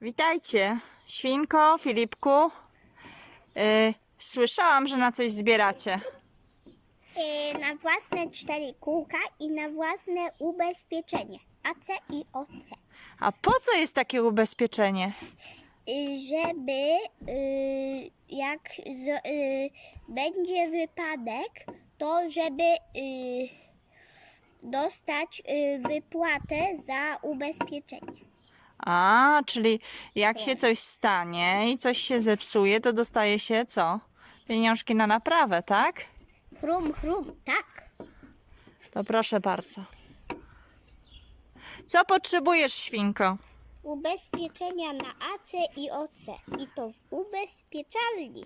Witajcie, Świnko, Filipku. Y, słyszałam, że na coś zbieracie. Y, na własne cztery kółka i na własne ubezpieczenie AC i OC. A po co jest takie ubezpieczenie? Y, żeby y, jak z, y, będzie wypadek, to żeby y, dostać y, wypłatę za ubezpieczenie. A, czyli jak się coś stanie i coś się zepsuje, to dostaje się co? Pieniążki na naprawę, tak? Chrum, chrum, tak. To proszę bardzo. Co potrzebujesz, świnko? Ubezpieczenia na AC i OC. I to w ubezpieczalni.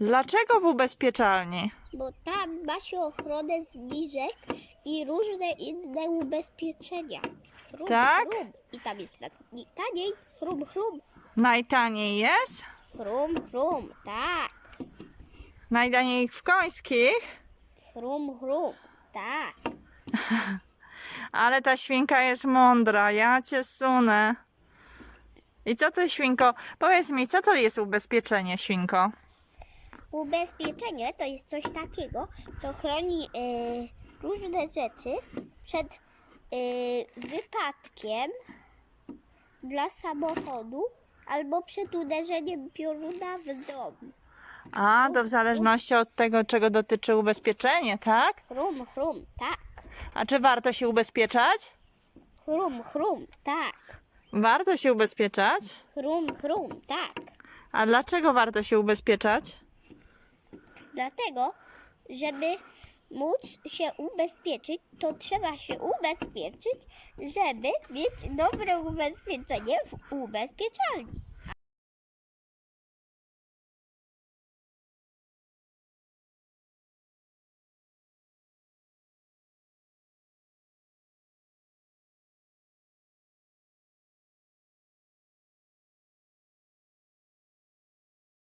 Dlaczego w ubezpieczalni? Bo tam ma się ochronę zniżek i różne inne ubezpieczenia. Chrum, Tak? Chrum. I tam jest i taniej. Chrum, chrum. Najtaniej jest? Chrum, chrum. Tak. Najtaniej w końskich? Chrum, chrum. Tak. Ale ta świnka jest mądra, ja cię sunę. I co to, świnko? Powiedz mi, co to jest ubezpieczenie, świnko? Ubezpieczenie to jest coś takiego, co chroni e, różne rzeczy przed wypadkiem dla samochodu albo przed uderzeniem pioruna w dom. A, to w zależności od tego, czego dotyczy ubezpieczenie, tak? Chrum, chrum, tak. A czy warto się ubezpieczać? Chrum, chrum, tak. Warto się ubezpieczać? Chrum, chrum, tak. A dlaczego warto się ubezpieczać? Dlatego, żeby móc się ubezpieczyć, to trzeba się ubezpieczyć, żeby mieć dobre ubezpieczenie w ubezpieczalni.